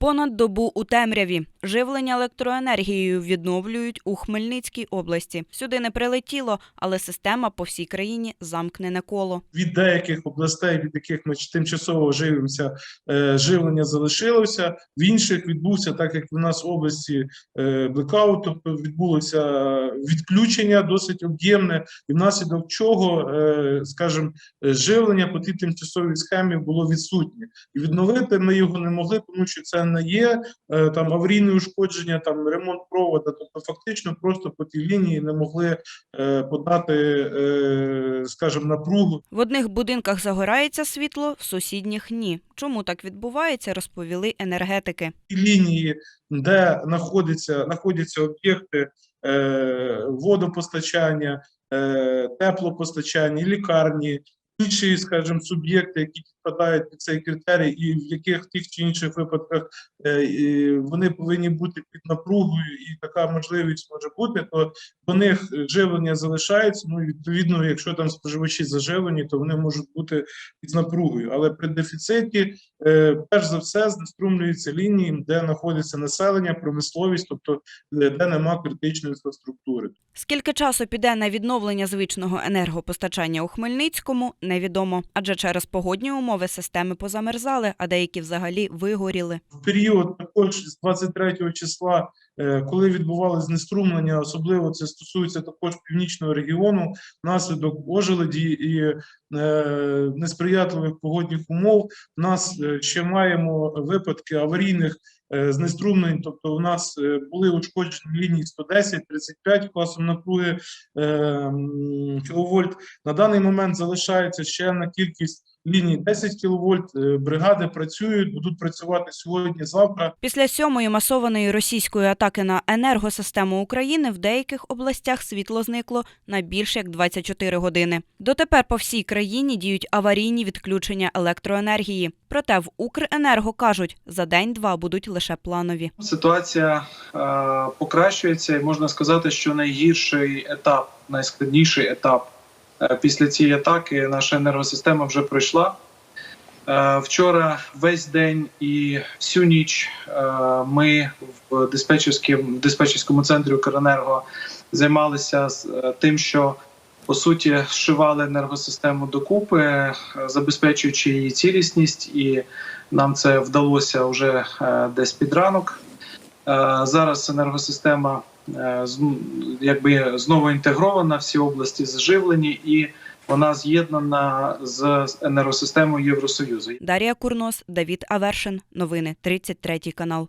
Понад добу у темряві живлення електроенергією відновлюють у Хмельницькій області. Сюди не прилетіло, але система по всій країні замкнене коло. від деяких областей, від яких ми тимчасово живемося, е, живлення залишилося. В інших відбувся, так як в нас в області е, блекаут, тобто відбулося відключення досить об'ємне, і внаслідок чого, е, скажімо, живлення по тій тимчасовій схемі було відсутнє. І відновити ми його не могли, тому що це не є там аварійне ушкодження, там ремонт провода. Тобто, фактично, просто по тій лінії не могли е, подати, е, скажімо, напругу. В одних будинках загорається світло, в сусідніх ні. Чому так відбувається, розповіли енергетики. ті лінії, де знаходяться, знаходяться об'єкти е, водопостачання, е, теплопостачання, лікарні, інші, скажімо, суб'єкти, які підпадають під цей критерій, і в яких тих чи інших випадках е, вони повинні бути під напругою, і така можливість може бути, то до них живлення залишається. Ну відповідно, якщо там споживачі заживлені, то вони можуть бути під напругою. Але при дефіциті е, перш за все знеструмлюються лінії, де знаходиться населення, промисловість, тобто е, де нема критичної інфраструктури. Скільки часу піде на відновлення звичного енергопостачання у Хмельницькому, невідомо. Адже через погодні умови системи позамерзали, а деякі взагалі вигоріли. В період також з 23 числа, коли відбувалося знеструмлення, особливо це стосується також північного регіону, внаслідок ожеледі і е, несприятливих погодних умов. У нас е, ще маємо випадки аварійних е, знеструмлень, тобто у нас е, були ушкоджені лінії 110-35 класом напруги е, кіловольт. На даний момент залишається ще на кількість ліній 10 кВт. Бригади працюють, будуть працювати сьогодні, завтра. Після сьомої масованої російської атаки на енергосистему України в деяких областях світло зникло на більше як 24 години. Дотепер по всій країні діють аварійні відключення електроенергії. Проте в Укренерго кажуть, за день-два будуть лише планові. Ситуація е, покращується, і можна сказати, що найгірший етап, найскладніший етап після цієї атаки наша енергосистема вже пройшла. Е, вчора весь день і всю ніч е, ми в диспетчерському, центрі Укренерго займалися е, тим, що по суті зшивали енергосистему докупи, е, забезпечуючи її цілісність, і нам це вдалося вже е, десь під ранок. Е, Зараз енергосистема е, якби знову інтегрована, всі області заживлені, і вона з'єднана з енергосистемою Євросоюзу. Дарія Курнос, Давід Авершин. Новини 33 канал.